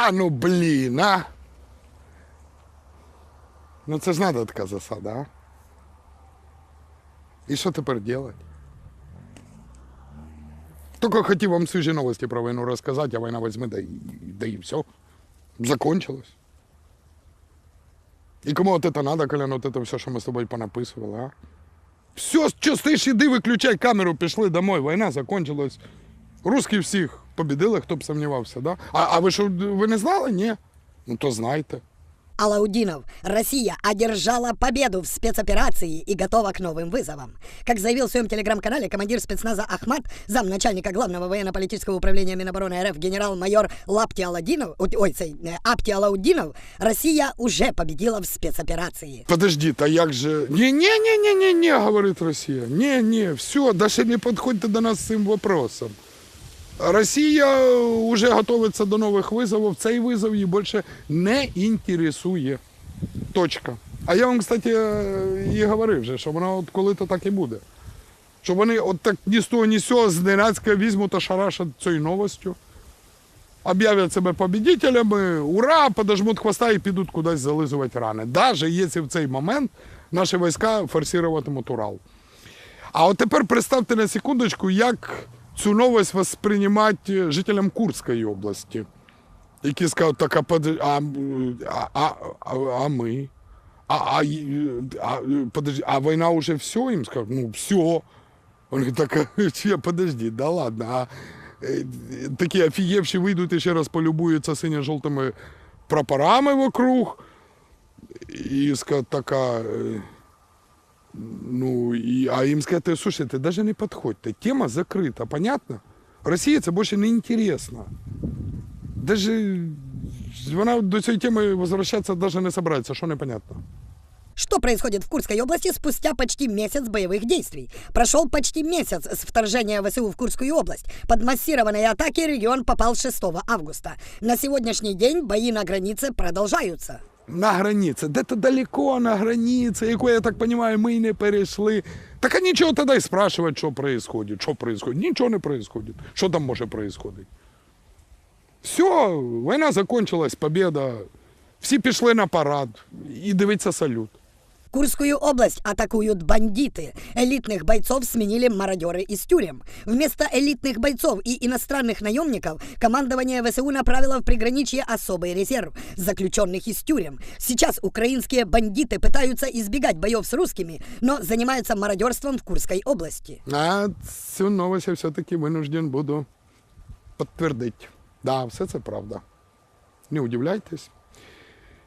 Та ну блін, а. Ну це ж треба така засада, а? І що тепер робити? Тільки хотів вам свіжі новості про війну розказати, а війна візьме, да і, да і все. Закончилось. І кому от це треба, Колян, от це все, що ми з тобою понаписували, а? Все, частиш іди, виключай камеру, пішли домой, війна закончилась. Русські всіх побідили, хто б сумнівався, да? А, а ви що, ви не знали? Ні. Ну то знайте. Алаудинов, Россия одержала победу в спецоперации и готова к новым вызовам. Как заявил в своем телеграм-канале командир спецназа Ахмат, замначальника главного военно-политического управления Минобороны РФ генерал-майор Лапти Аладдинов, ой, ой, цей, э, Апти Алаудинов, Россия уже победила в спецоперации. Подожди, та як же. Ні, ні, ні, ні, ні, ні, говорить Росія. Ні, ні, все, даже не підходьте до нас з цим вопросом. Росія вже готується до нових визовів. Цей визов її більше не інтересує. Точка. А я вам, кстати, і говорив вже, що воно от коли-то так і буде. Що вони от так ні з того, ні з цього зненацька візьмуть та шарашать цією новостю. Об'являть себе победителями, ура, подожмуть хвоста і підуть кудись зализувати рани. Навіть якщо в цей момент наші війська форсуватимуть Урал. А от тепер представте на секундочку, як цю новость восприймати жителям Курської області, які скажуть, так, а, а, а, а, ми? А, а, а, подожди, а війна вже все? Їм скажуть, ну все. Вони так, подожди, да ладно. А, такі офігевші вийдуть і ще раз полюбуються синьо-жовтими прапорами вокруг. І скажуть, така. е, Ну, і, а їм сказати, слушайте, даже не підходьте, тема закрита, понятно? Росії це більше не інтересно. Даже вона до цієї теми возвращатися даже не собирається, що непонятно. Что происходит в Курской области спустя почти месяц боевых действий? Прошел почти месяц с вторжения ВСУ в Курскую область. Под массированные атаки регион попал 6 августа. На сегодняшний день бои на границе продолжаются. На границі, де-то далеко на границе, яку, я так розумію, ми й не перейшли. Так а нічого тоді й спрашивати, що происходит, що происходит. Нічого не происходит. Що там може происходить? Все, війна закончилась, победа. Всі пішли на парад і дивиться салют. Курскую область атакуют бандиты. Элитных бойцов сменили мародеры из тюрем. Вместо элитных бойцов и иностранных наемников командование ВСУ направило в приграничье особый резерв заключенных из тюрем. Сейчас украинские бандиты пытаются избегать боев с русскими, но занимаются мародерством в Курской области. А цю новость я все-таки винужден буду підтвердити. Да, все це правда. Не удивляйтесь.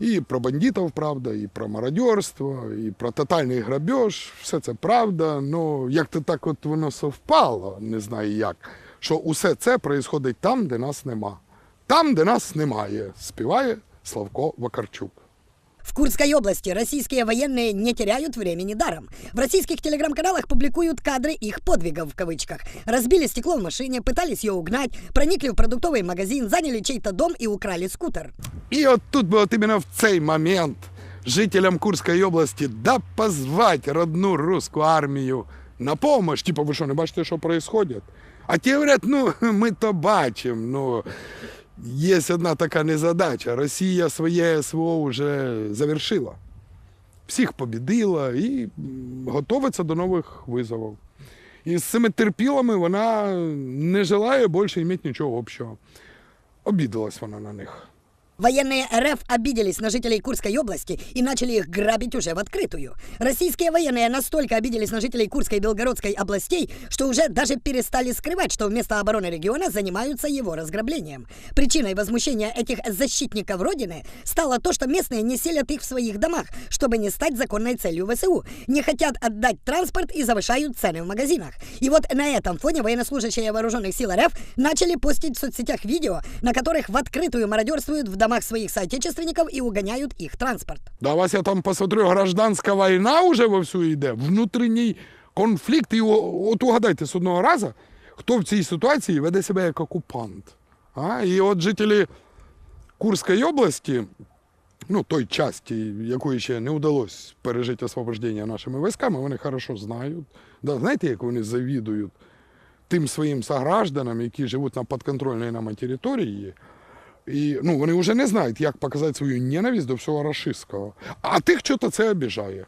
І про бандитів правда, і про мародерство, і про тотальний грабеж. Все це правда. Ну, як то так от воно совпало, не знаю як, що усе це відбувається там, де нас нема. Там, де нас немає, співає Славко Вакарчук. В Курской области российские военные не теряют времени даром. В российских телеграм-каналах публикуют кадры их подвигов в кавычках. Разбили стекло в машине, пытались ее угнать, проникли в продуктовый магазин, заняли чей-то дом и украли скутер. І от тут би от іменно в цей момент жителям Курської області да позвать родну русську армію на помощь. Типу, ви що, не бачите, що відбувається? А ті говорять, ну, ми то бачимо. Ну, є одна така незадача. Росія своє СВО вже завершила. Всіх побідила і готується до нових визовів. І з цими терпілами вона не желає більше мати нічого общого. Обідалась вона на них. Военные РФ обиделись на жителей Курской области и начали их грабить уже в открытую. Российские военные настолько обиделись на жителей Курской и Белгородской областей, что уже даже перестали скрывать, что вместо обороны региона занимаются его разграблением. Причиной возмущения этих защитников Родины стало то, что местные не селят их в своих домах, чтобы не стать законной целью ВСУ, не хотят отдать транспорт и завышают цены в магазинах. И вот на этом фоне военнослужащие вооруженных сил РФ начали постить в соцсетях видео, на которых в открытую мародерствуют в домах своих соотечественников и угоняют их транспорт. Да вас я там посмотрю, гражданська війна вже вовсю йде, внутрішній конфлікт. І от угадайте з одного разу, хто в цій ситуації веде себе як окупант. А? І от жителі Курської області, ну той часті, якої ще не вдалося пережити освобождення нашими військами, вони хорошо знають. Да, знаєте, як вони завідують тим своїм согражданам, які живуть на підконтрольній нам території, І ну, вони вже не знають, як показати свою ненависть до всього рашистського. А тих що-то це обіжає.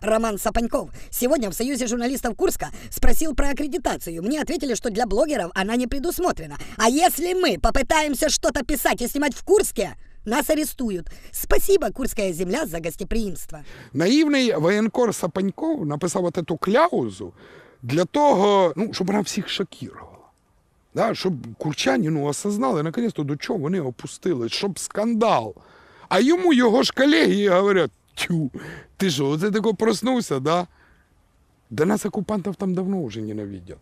Роман Сапаньков сегодня в Союзе журналистов Курска спросил про аккредитацию. Мне ответили, что для блогеров она не предусмотрена. А если мы попытаемся что-то писать и снимать в Курске, нас арестуют. Спасибо, Курская земля, за гостеприимство. Наївний воєнкор Сапаньков написав от эту кляузу для того, ну, щоб вона всіх шокувала. Да, щоб курчані ну, осознали, наконець-то до чого вони опустились, щоб скандал. А йому його ж колеги говорять: тю, ти що, оце тако проснувся, да? Да нас оккупантов там давно вже ненавидять.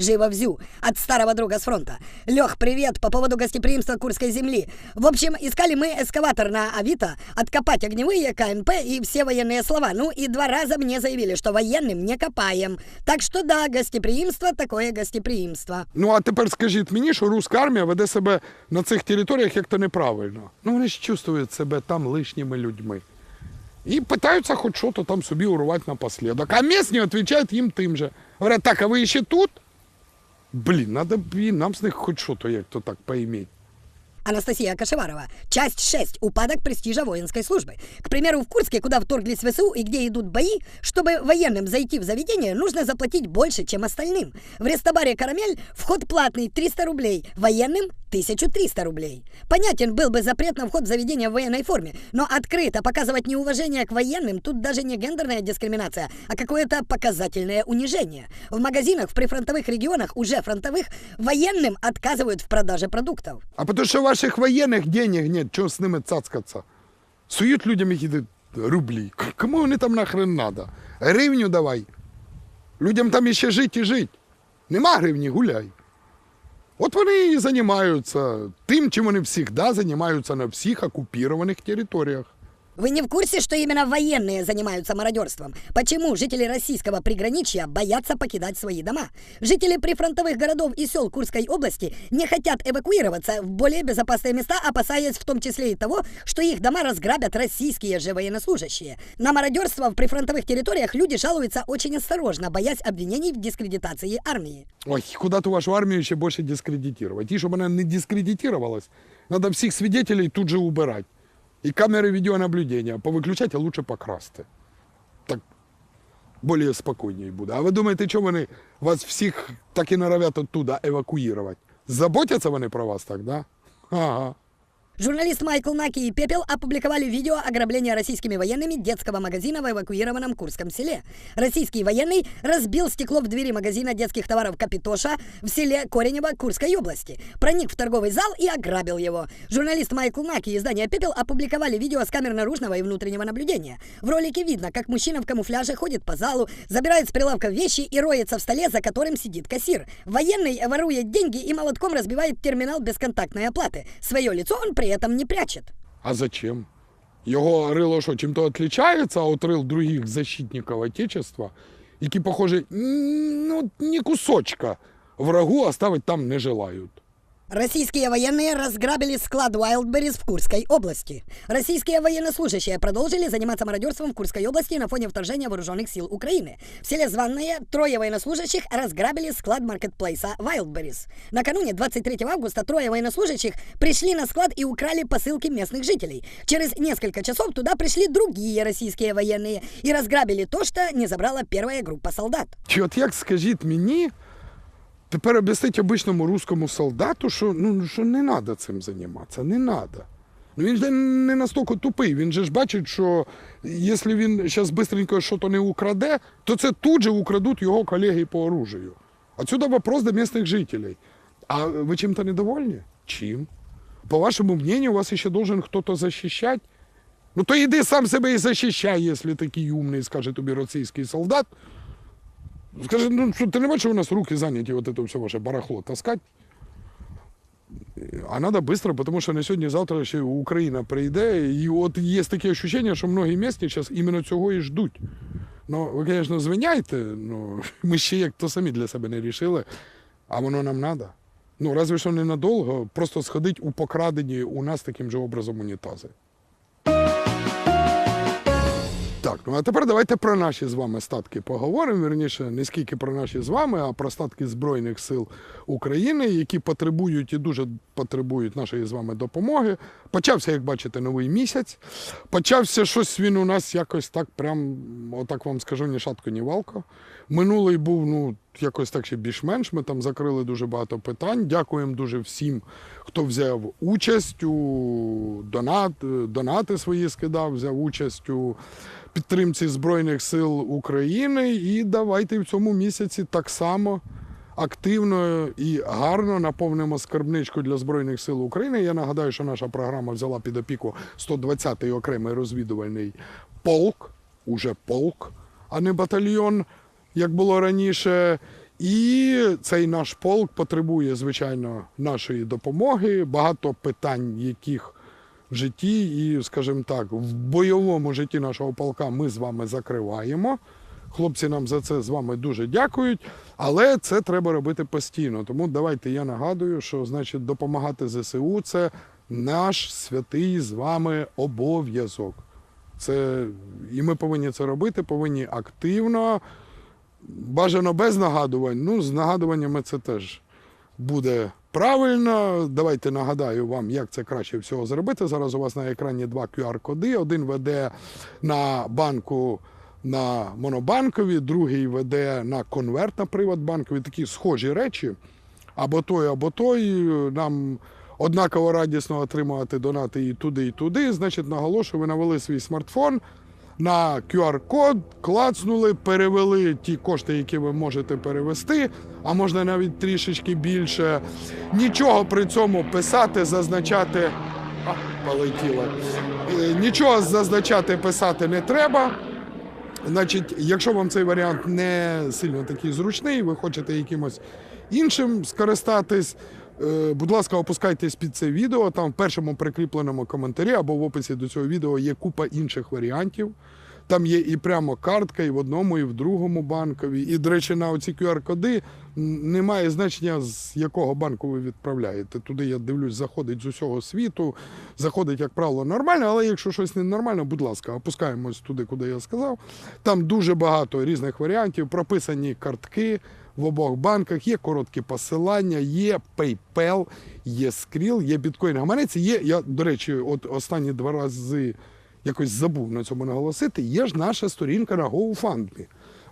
Живо взю от старого друга с фронта. Лех, привет по поводу гостеприимства Курской земли. В общем, искали мы эскаватор на Авито, откопать огневые, КНП и все военные слова. Ну и два раза мне заявили, что военным не копаем. Так что да, гостеприимство такое гостеприимство. Ну, а тепер скажіть мені, що руська армія веде себе на цих територіях як то неправильно. Ну, вони ж чувствують себе там лишніми людьми. І питаються хоч що-то там собі урвати напоследок. А місні відповідають їм тим же. Говорять, так, а ви ще тут? Блін, надо б і нам з них хоч що-то як-то так поіметь. Анастасия Кашеварова. Часть 6. Упадок престижа воинской службы. К примеру, в Курске, куда вторглись ВСУ и где идут бои, чтобы военным зайти в заведение, нужно заплатить больше, чем остальным. В рестобаре «Карамель» вход платный 300 рублей, военным 1300 рублей. Понятен был бы запрет на вход в заведение в военной форме, но открыто показывать неуважение к военным тут даже не гендерная дискриминация, а какое-то показательное унижение. В магазинах в прифронтовых регионах, уже фронтовых, военным отказывают в продаже продуктов. А потому що ваших воєнних денег нет, чого з ними цацкаться? Сують людям якісь рублі. К- Кому вони там нахрен надо? Гривню давай. Людям там іще жить і жить. Нема гривні, гуляй. От вони і займаються тим, чим вони завжди займаються на всіх окупованих територіях. Вы не в курсе, что именно военные занимаются мародерством? Почему жители российского приграничья боятся покидать свои дома? Жители прифронтовых городов и сел Курской области не хотят эвакуироваться в более безопасные места, опасаясь в том числе и того, что их дома разграбят российские же военнослужащие. На мародерство в прифронтовых территориях люди жалуются очень осторожно, боясь обвинений в дискредитации армии. Ой, куда ту вашу армію ще більше дискредитувати. І щоб вона не дискредитувалась, треба всіх свидетелей тут же убирати. І камери відеонаблюдення Повыключать, а лучше покрасти. Так більш спокійніше буде. А ви думаєте, чому вони вас всіх так і норовят оттуда евакуювати? Заботяться вони про вас так, да? Ага. Журналист Майкл Наки и Пепел опубликовали видео ограбления российскими военными детского магазина в эвакуированном Курском селе. Российский военный разбил стекло в двери магазина детских товаров «Капитоша» в селе Коренево Курской области, проник в торговый зал и ограбил его. Журналист Майкл Наки и издание «Пепел» опубликовали видео с камер наружного и внутреннего наблюдения. В ролике видно, как мужчина в камуфляже ходит по залу, забирает с прилавка вещи и роется в столе, за которым сидит кассир. Военный ворует деньги и молотком разбивает терминал бесконтактной оплаты. Свое лицо он при этом не прячет. А зачем? Его рыло что, чем-то отличается от рыл других защитников Отечества, які, похоже, ну, ні кусочка врагу оставить там не желають. Российские военные разграбили склад Wildberries в Курской области. Российские военнослужащие продолжили заниматься мародерством в Курской области на фоне вторжения вооруженных сил Украины. В селе Званное трое военнослужащих разграбили склад маркетплейса Wildberries. Накануне 23 августа трое военнослужащих пришли на склад и украли посылки местных жителей. Через несколько часов туда пришли другие российские военные и разграбили то, что не забрала первая группа солдат. Чи от як скажіть мені, тепер об'яснить обичному русскому солдату, що, ну, що не треба цим займатися, не треба. Ну він же не настільки тупий, він же ж бачить, що якщо він зараз швидко щось не украде, то це тут же украдуть його колеги по оружию. Отсюда вопрос до місцевих жителей. А ви чим-то недовольні? Чим? По вашему мнению, вас еще должен кто-то защищать? Ну то іди сам себе і защищай, якщо такий умний, скаже тобі російський солдат. Скажи, ну що ти не бачиш, у нас руки зайняті от це все ваше барахло таскати? А треба швидко, тому що на сьогодні-завтра ще Україна прийде. І от є таке відчуття, що многі місті зараз іменно цього і ждуть. Ну, ви, звісно, звиняйте, ну, ми ще як то самі для себе не рішили, а воно нам треба. Ну, разве що ненадовго, просто сходить у покрадені у нас таким же образом унітази. Так, Ну а тепер давайте про наші з вами статки поговоримо. Вірніше, не скільки про наші з вами, а про статки Збройних сил України, які потребують і дуже потребують нашої з вами допомоги. Почався, як бачите, новий місяць. Почався щось він у нас якось так, прям, отак вам скажу, ні шатко, ні валко. Минулий був, ну, якось так ще більш-менш. Ми там закрили дуже багато питань. Дякуємо дуже всім, хто взяв участь у донат, донати свої скидав, взяв участь у підтримці Збройних сил України. І давайте в цьому місяці так само активно і гарно наповнимо скарбничку для Збройних сил України. Я нагадаю, що наша програма взяла під опіку 120-й окремий розвідувальний полк, уже полк, а не батальйон, як було раніше. І цей наш полк потребує, звичайно, нашої допомоги. Багато питань, яких житті і, скажімо так, в бойовому житті нашого полка ми з вами закриваємо. Хлопці нам за це з вами дуже дякують, але це треба робити постійно. Тому давайте я нагадую, що значить допомагати ЗСУ це наш святий з вами обов'язок. Це і ми повинні це робити, повинні активно, бажано без нагадувань. Ну, з нагадуваннями це теж буде правильно. Давайте нагадаю вам, як це краще всього зробити. Зараз у вас на екрані два QR-коди. Один веде на банку на монобанкові, другий веде на конверт на Приватбанкові. Такі схожі речі. Або той, або той. Нам однаково радісно отримувати донати і туди, і туди. Значить, наголошую, ви навели свій смартфон на QR-код, клацнули, перевели ті кошти, які ви можете перевести, а можна навіть трішечки більше. Нічого при цьому писати, зазначати. А, полетіло. Е, Нічого зазначати, писати не треба. Значить, якщо вам цей варіант не сильно такий зручний, ви хочете якимось іншим скористатись, будь ласка, опускайтесь під це відео. Там в першому прикріпленому коментарі або в описі до цього відео є купа інших варіантів. Там є і прямо картка, і в одному, і в другому банкові. І, до речі, на оці QR-коди немає значення, з якого банку ви відправляєте. Туди я дивлюсь, заходить з усього світу, заходить, як правило, нормально, але якщо щось ненормально, будь ласка, опускаємось туди, куди я сказав. Там дуже багато різних варіантів, прописані картки в обох банках, є короткі посилання, є PayPal, є Skrill, є біткоін гаманець, є, я, до речі, от останні два рази якось забув на цьому наголосити, є ж наша сторінка на GoFundMe.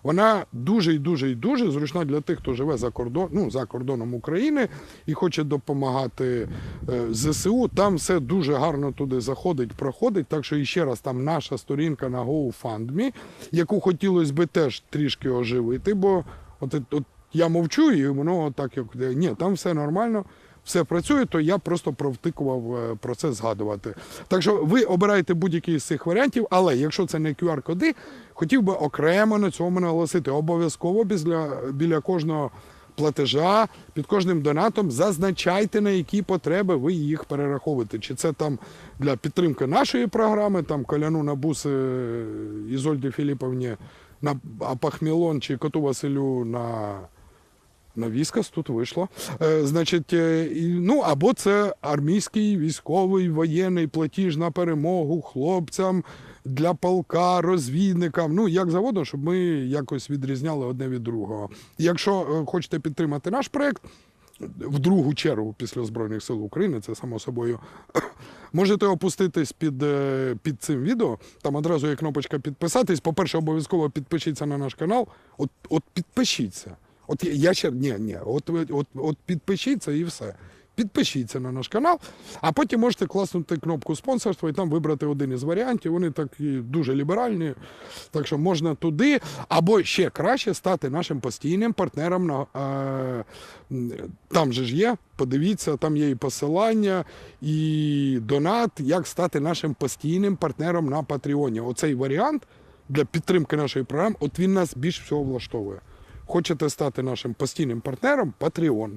Вона дуже і дуже і дуже зручна для тих, хто живе за кордон, ну, за кордоном України і хоче допомагати е, ЗСУ. Там все дуже гарно туди заходить, проходить. Так що іще раз там наша сторінка на GoFundMe, яку хотілося би теж трішки оживити, бо от, от я мовчу, і воно так як ні, там все нормально. Все працює, то я просто провтикував е, про це згадувати. Так що ви обираєте будь-який з цих варіантів, але якщо це не QR-коди, хотів би окремо на цьому наголосити. Обов'язково біля, біля кожного платежа, під кожним донатом зазначайте, на які потреби ви їх перераховуєте. Чи це там для підтримки нашої програми, там Коляну на буси е, Ізольді Філіповні на Апахмілон чи коту Василю на на Віскас тут вийшло. Е, значить, е, ну або це армійський військовий воєнний платіж на перемогу хлопцям для полка, розвідникам. Ну як завгодно, щоб ми якось відрізняли одне від другого. Якщо е, хочете підтримати наш проект. В другу чергу після Збройних сил України, це само собою. Можете опуститись під, під цим відео. Там одразу є кнопочка підписатись. По-перше, обов'язково підпишіться на наш канал. От, от підпишіться. От я- ще ні, ні, от, от, от підпишіться і все. Підпишіться на наш канал, а потім можете класнути кнопку спонсорства і там вибрати один із варіантів. Вони такі дуже ліберальні. Так що можна туди, або ще краще стати нашим постійним партнером. На, е, там же ж є, подивіться, там є і посилання, і донат, як стати нашим постійним партнером на Патреоні. Оцей варіант для підтримки нашої програми, от він нас більш всього влаштовує. Хочете стати нашим постійним партнером? Patreon.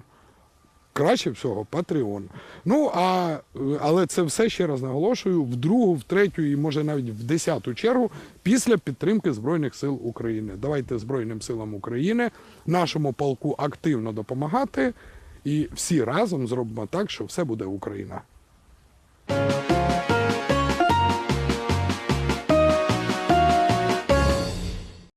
Краще всього Patreon. Ну, а, але це все ще раз наголошую в другу, в третю і може навіть в десяту чергу після підтримки Збройних сил України. Давайте Збройним силам України, нашому полку активно допомагати. І всі разом зробимо так, що все буде Україна.